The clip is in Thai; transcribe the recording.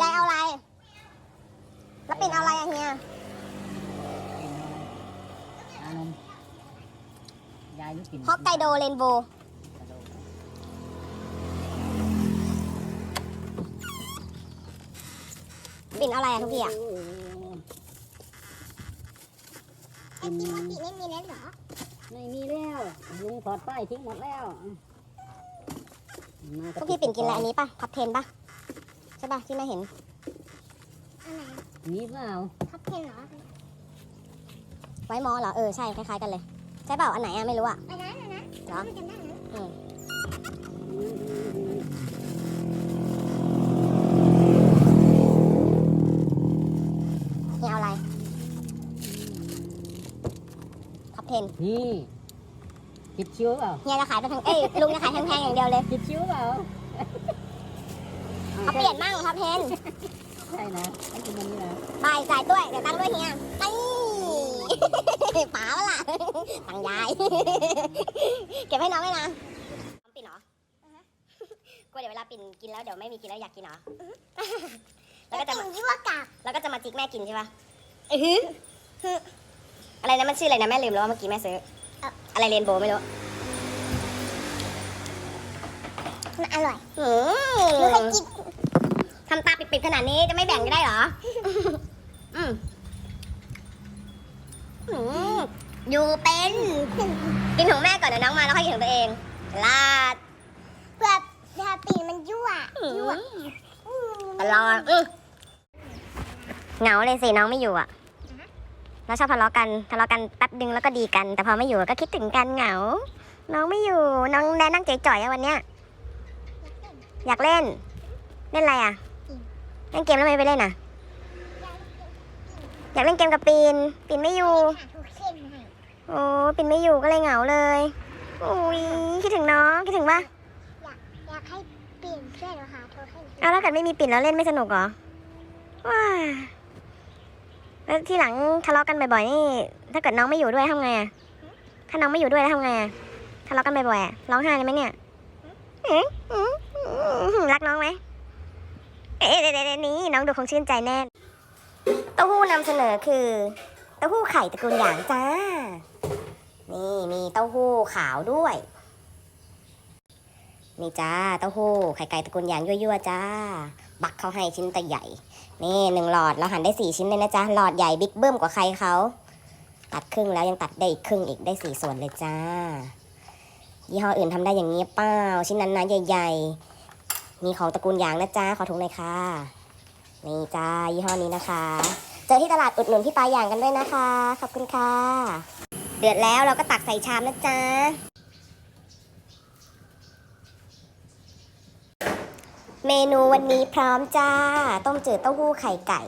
ยายเอาอะไร แล้วปิ่นเอาอะไรอะเฮียอานมยายนี่กินฮอกไกโดเรนโบว์ปิ่นเอาอะไรอะทุกทีอะกินปิ่นไม่มีแล้วเหรอไม่มีแล้วลุงถอดป้ายทิ้งหมดแล้วมาทุกพี่ปิ่นกินอะไรอันนี้ปะพับเทนปะ ใช่ปะที่แม่เห็นมีเปล่าพับเทนเหรอไว้มอเหรอเออใช่คล้ายๆกันเลย ใช่เปล่าอันไหนอะไม่รู้อะอันนั้นอันนั้นเหรอจำได้นะอืมเฮียเอาอะไรพับเทนนี่คิดชิวเปล่าเฮียจะขายไปทางเอ้ยลุงจะขายแพงๆอย่างเดียวเลยคิดชิวเปล่าเขาเปลี่ยนมั่ งพับเทนใช่นะต้องกินอันนี้นะไปจ่ายด้วย เดี๋ยวตังค์ด้วยเฮียนี่ป๋าเปะล่ะตังค์ยาย เก็บให้น้องไว้นะน้องปิ่นเหรอกลัวเดี๋ยวเวลาปิ่นกินแล้วเดี๋ยวไม่มีกินแล้วอยากกินเหรอ แล้วก็จะปิ่มานยั่วกลับ แล้วก็จะมาจิกแม่กินใช่ปะเออหืออะไรนะมันชื่ออะไรนะแม่ลืมแล้วว่าเมื่อกี้แม่ซื้อ อะไรเรนโบว์ไม่รู้มันอร่อยอืหนูเคยมกิน ทำตาปิดๆขนาดนี้จะไม่แบ่งกันได้เหรออืมอืมอยู่เป็น กินของแม่ก่อนเดี๋ยวน้องมาแล้วค่อยกินของตัวเอง ลาดเพื่อเพื่อปิ่นมันยั่วยั่วตลอดอื้อเหงาเลยสิน้องไม่อยู่อะเราชอบทะเลาะกันทะเลาะกันแป๊บดึงแล้วก็ดีกัน แต่พอไม่อยู่ก็คิดถึงกันเหงา น้องไม่อยู่ น้องแดนนั่งจ่อยๆอะวันเนี้ยอยากเล่น เล่นอะไรอะ เล่นเกมแล้วไม่ไปเล่นอะ อยากเล่นเกมกับปีน ปีนไม่อยู่หาทุกเข้มให้โอ้ปีนไม่อยู่ก็เลยเหงาเลยโอ้ยคิดถึงน้องคิดถึงปะอยากให้ปิ่นช่วยหนูหาโทรให้หนูเอาแล้วเกิดไม่มีปิ่นแล้วเล่นไม่สนุกเหรอว้าแล้วที่หลังทะเลาะกันบ่อยๆนี่ ถ้าเกิดน้องไม่อยู่ด้วยทำไงอะถ้าน้องไม่อยู่ด้วยแล้วทำไงอะทะเลาะกันบ่อยๆอะร้องไห้เลยไหมเนี่ยเอ๊ะอืมอืมรักน้องไหมเอ๊ะเดี๋ยวๆๆ น้องดูคงชื่นใจแน่เต้าหู้นำเสนอคือเต้าหู้ไข่ตระกูลหยางจ้า นี่มีเต้าหู้ขาวด้วย นี่จ้าเต้าหู้ไข่ไก่ตระกูลหยางยั่วๆจ้า บักเขาให้ชิ้นแต่ใหญ่ นี่หนึ่งหลอดเราหั่นได้สี่ชิ้นเลยนะจ๊ะหลอดใหญ่บิ๊กเบิ้มกว่าใครเขาตัดครึ่งแล้วยังตัดได้อีกครึ่งอีกได้สี่ส่วนเลยจ้า ยี่ห้ออื่นทำได้อย่างนี้เปล่าชิ้นนั้นนะใหญ่ ๆ มีของตระกูลหยางนะจ๊ะขอถุงหน่อยค่ะ นี่จ้ายี่ห้อนี้นะคะ เจอที่ตลาดอุดหนุนพี่ปลาอย่างกันด้วยนะคะ ขอบคุณค่ะ เดือดแล้วเราก็ตักใส่ชามนะจ๊ะเมนูวันนี้พร้อมจ้า ต้มจืดเต้าหู้ไข่ไก่